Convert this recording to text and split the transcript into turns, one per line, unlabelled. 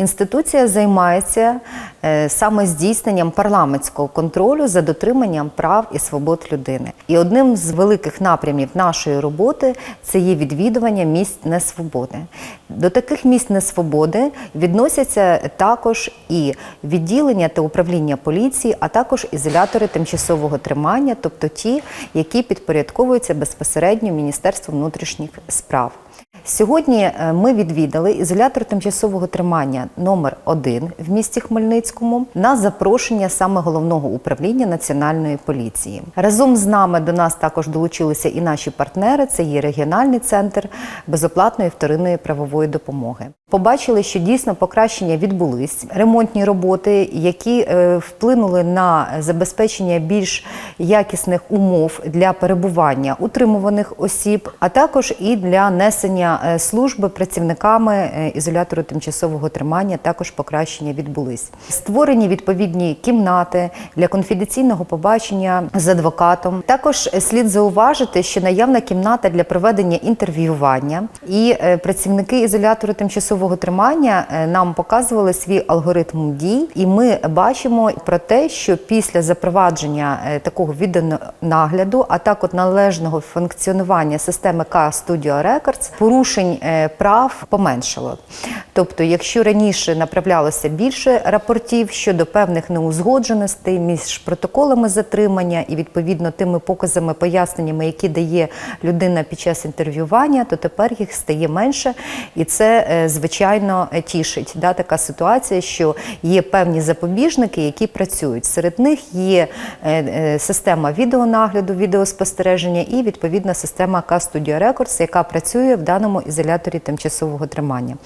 Інституція займається е, саме здійсненням парламентського контролю за дотриманням прав і свобод людини. І одним з великих напрямів нашої роботи це є відвідування місць несвободи. До таких місць несвободи відносяться також і відділення та управління поліції, а також ізолятори тимчасового тримання, тобто ті, які підпорядковуються безпосередньо Міністерству внутрішніх справ. Сьогодні е, ми відвідали ізолятор тимчасового тримання номер 1 в місті Хмельницькому на запрошення саме головного управління національної поліції. Разом з нами до нас також долучилися і наші партнери. Це є регіональний центр безоплатної вторинної правової допомоги. Побачили, що дійсно покращення відбулись ремонтні роботи, які е, вплинули на забезпечення більш якісних умов для перебування утримуваних осіб, а також і для несення е, служби працівниками е, ізолятору тимчасового тримання. Також покращення відбулись. Створені відповідні кімнати для конфіденційного побачення з адвокатом. Також е, слід зауважити, що наявна кімната для проведення інтерв'ювання і працівники ізолятору тимчасового тримання нам показували свій алгоритм дій, і ми бачимо про те, що після запровадження такого відеонагляду, а також належного функціонування системи K Studio Records, порушень е, прав поменшало. Тобто, якщо раніше направлялося більше рапортів щодо певних неузгодженостей між протоколами затримання і відповідно тими показами, поясненнями, які дає людина під час інтерв'ювання, то тепер їх стає менше, і це е, звичайно тішить. Да, така ситуація, що є певні запобіжники, які працюють. Серед них є е, система відеонагляду, відеоспостереження і відповідна система K Records, яка працює в даному ізоляторі тимчасового тримання.